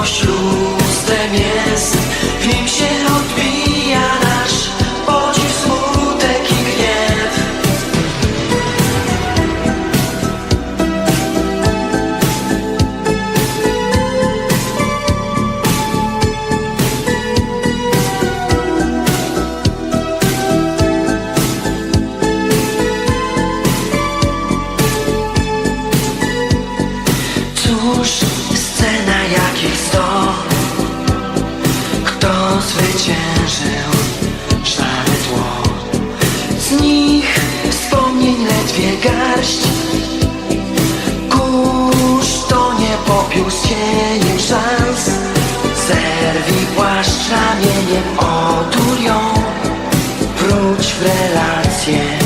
прощу. Zwyciężył szare Z nich wspomnień ledwie garść. Kurz to nie popiół z cieniem szans. Zerwij płaszcz ramieniem, otul ją. Wróć w relacje